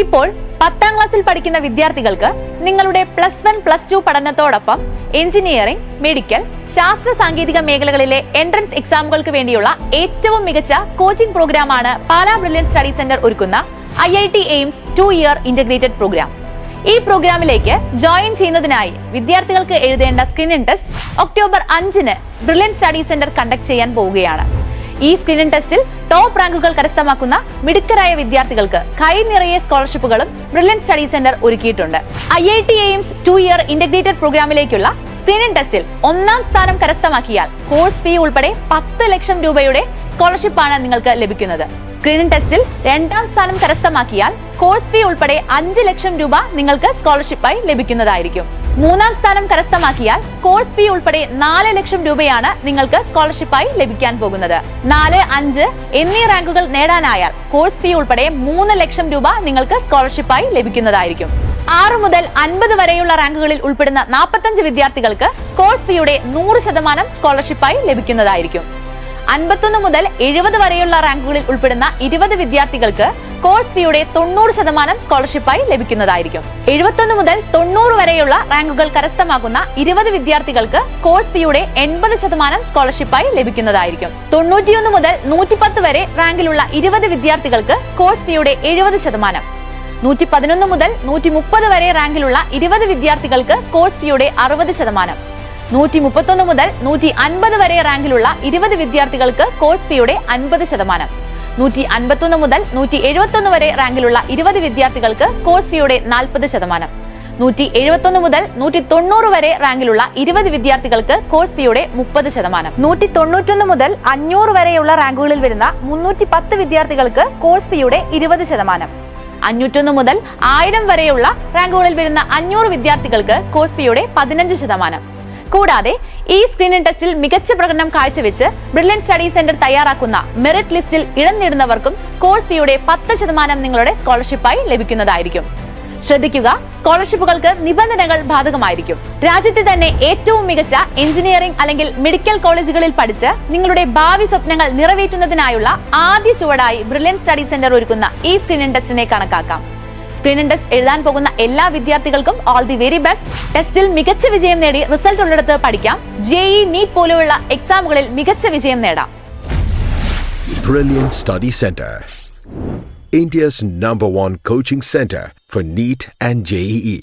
ഇപ്പോൾ പത്താം ക്ലാസ്സിൽ പഠിക്കുന്ന വിദ്യാർത്ഥികൾക്ക് നിങ്ങളുടെ പ്ലസ് വൺ പ്ലസ് ടു പഠനത്തോടൊപ്പം എഞ്ചിനീയറിംഗ് മെഡിക്കൽ ശാസ്ത്ര സാങ്കേതിക മേഖലകളിലെ എൻട്രൻസ് എക്സാമുകൾക്ക് വേണ്ടിയുള്ള ഏറ്റവും മികച്ച കോച്ചിംഗ് പ്രോഗ്രാമാണ് പാലാ ബ്രില്യൻ സ്റ്റഡി സെന്റർ ഒരുക്കുന്ന I I T AIIMS two year integrated programme. ഈ പ്രോഗ്രാമിലേക്ക് ജോയിൻ ചെയ്യുന്നതിനായി വിദ്യാർത്ഥികൾക്ക് എഴുതേണ്ട സ്ക്രീനിംഗ് ടെസ്റ്റ് ഒക്ടോബർ അഞ്ചിന് ബ്രില്യൻ സ്റ്റഡി സെന്റർ കണ്ടക്ട് ചെയ്യാൻ പോവുകയാണ്. ഈ സ്ക്രീനിംഗ് ടെസ്റ്റിൽ ടോപ്പ് റാങ്കുകൾ കരസ്ഥമാക്കുന്ന മിടുക്കരായ വിദ്യാർത്ഥികൾക്ക് കൈ നിറയെ സ്കോളർഷിപ്പുകളും ബ്രില്യൻ സ്റ്റഡി സെന്റർ ഒരുക്കിയിട്ടുണ്ട്. I I T AIIMS two year integrated പ്രോഗ്രാമിലേക്കുള്ള screening ടെസ്റ്റിൽ ഒന്നാം സ്ഥാനം കരസ്ഥമാക്കിയാൽ കോഴ്സ് ഫീ ഉൾപ്പെടെ പത്ത് ലക്ഷം രൂപയുടെ സ്കോളർഷിപ്പാണ് നിങ്ങൾക്ക് ലഭിക്കുന്നത്. സ്ക്രീനിംഗ് ടെസ്റ്റിൽ രണ്ടാം സ്ഥാനം കരസ്ഥമാക്കിയാൽ കോഴ്സ് ഫീ ഉൾപ്പെടെ അഞ്ച് ലക്ഷം രൂപ നിങ്ങൾക്ക് സ്കോളർഷിപ്പായി ലഭിക്കുന്നതായിരിക്കും. മൂന്നാം സ്ഥാനം കരസ്ഥമാക്കിയാൽ കോഴ്സ് ഫീ ഉൾപ്പെടെ നാല് ലക്ഷം രൂപയാണ് നിങ്ങൾക്ക് സ്കോളർഷിപ്പായി ലഭിക്കാൻ പോകുന്നത്. നാല് അഞ്ച് എന്നീ റാങ്കുകൾ നേടാനായാൽ കോഴ്സ് ഫീ ഉൾപ്പെടെ മൂന്ന് ലക്ഷം രൂപ നിങ്ങൾക്ക് സ്കോളർഷിപ്പായി ലഭിക്കുന്നതായിരിക്കും. ആറ് മുതൽ അൻപത് വരെയുള്ള റാങ്കുകളിൽ ഉൾപ്പെടുന്ന നാൽപ്പത്തഞ്ച് വിദ്യാർത്ഥികൾക്ക് കോഴ്സ് ഫീയുടെ നൂറ് ശതമാനം സ്കോളർഷിപ്പായി ലഭിക്കുന്നതായിരിക്കും. അൻപത്തൊന്ന് മുതൽ എഴുപത് വരെയുള്ള റാങ്കുകളിൽ ഉൾപ്പെടുന്ന ഇരുപത് വിദ്യാർത്ഥികൾക്ക് കോഴ്സ് ഫീയുടെ തൊണ്ണൂറ് ശതമാനം സ്കോളർഷിപ്പായി ലഭിക്കുന്നതായിരിക്കും. എഴുപത്തൊന്ന് മുതൽ തൊണ്ണൂറ് വരെയുള്ള റാങ്കുകൾ കരസ്ഥമാക്കുന്ന ഇരുപത് വിദ്യാർത്ഥികൾക്ക് കോഴ്സ് ഫീയുടെ എൺപത് ശതമാനം സ്കോളർഷിപ്പായി ലഭിക്കുന്നതായിരിക്കും. തൊണ്ണൂറ്റിയൊന്ന് മുതൽ നൂറ്റിപ്പത്ത് വരെ റാങ്കിലുള്ള ഇരുപത് വിദ്യാർത്ഥികൾക്ക് കോഴ്സ് ഫീയുടെ എഴുപത് ശതമാനം. നൂറ്റി പതിനൊന്ന് മുതൽ നൂറ്റി മുപ്പത് വരെ റാങ്കിലുള്ള ഇരുപത് വിദ്യാർത്ഥികൾക്ക് കോഴ്സ് ഫീയുടെ അറുപത് ശതമാനം. നൂറ്റി മുപ്പത്തൊന്ന് മുതൽ നൂറ്റി അൻപത് വരെ റാങ്കിലുള്ള ഇരുപത് വിദ്യാർത്ഥികൾക്ക് കോഴ്സ് ഫീയുടെ അൻപത് ശതമാനം. നൂറ്റി അൻപത്തൊന്ന് മുതൽ നൂറ്റി എഴുപത്തൊന്ന് വരെ റാങ്കിലുള്ള ഇരുപത് വിദ്യാർത്ഥികൾക്ക് കോഴ്സ് ഫീയുടെ നാൽപ്പത് ശതമാനം. നൂറ്റി എഴുപത്തൊന്ന് മുതൽ നൂറ്റി തൊണ്ണൂറ് വരെ റാങ്കിലുള്ള ഇരുപത് വിദ്യാർത്ഥികൾക്ക് കോഴ്സ് ഫീയുടെ മുപ്പത് ശതമാനം. നൂറ്റി തൊണ്ണൂറ്റൊന്ന് മുതൽ അഞ്ഞൂറ് വരെയുള്ള റാങ്കുകളിൽ വരുന്ന മുന്നൂറ്റി പത്ത് വിദ്യാർത്ഥികൾക്ക് കോഴ്സ് ഫീയുടെ ഇരുപത് ശതമാനം. അഞ്ഞൂറ്റൊന്ന് മുതൽ ആയിരം വരെയുള്ള റാങ്കുകളിൽ വരുന്ന അഞ്ഞൂറ് വിദ്യാർത്ഥികൾക്ക് കോഴ്സ് ഫീയുടെ പതിനഞ്ച് ശതമാനം. കൂടാതെ ഈ സ്ക്രീനിംഗ് ടെസ്റ്റിൽ മികച്ച പ്രകടനം കാഴ്ചവെച്ച് ബ്രില്യൻ സ്റ്റഡി സെന്റർ തയ്യാറാക്കുന്ന മെറിറ്റ് ലിസ്റ്റിൽ ഇടം നേടുന്നവർക്കും കോഴ്സ് ഫീയുടെ പത്ത് ശതമാനം നിങ്ങളുടെ സ്കോളർഷിപ്പായി ലഭിക്കുന്നതായിരിക്കും. ശ്രദ്ധിക്കുക സ്കോളർഷിപ്പുകൾക്ക് നിബന്ധനകൾ ബാധകമായിരിക്കും. രാജ്യത്തെ തന്നെ ഏറ്റവും മികച്ച എഞ്ചിനീയറിംഗ് അല്ലെങ്കിൽ മെഡിക്കൽ കോളേജുകളിൽ പഠിച്ച് നിങ്ങളുടെ ഭാവി സ്വപ്നങ്ങൾ നിറവേറ്റുന്നതിനായുള്ള ആദ്യ ചുവടായി ബ്രില്യൻ സ്റ്റഡി സെന്റർ ഒരുക്കുന്ന ഈ സ്ക്രീനിംഗ് ടെസ്റ്റിനെ കണക്കാക്കാം. സ്ക്രീനിംഗ് ടെസ്റ്റ് എഴുതാൻ പോകുന്ന എല്ലാ വിദ്യാർത്ഥികൾക്കും ഓൾ ദി വെരി ബെസ്റ്റ് ടെസ്റ്റിൽ മികച്ച വിജയം നേടി റിസൾട്ട് ഉള്ളിടത്ത് പഠിക്കാം ജെഇ നീറ്റ് പോലെയുള്ള എക്സാമുകളിൽ മികച്ച വിജയം നേടാം Brilliant Study Center. India's number one coaching center for NEET and E. JEE.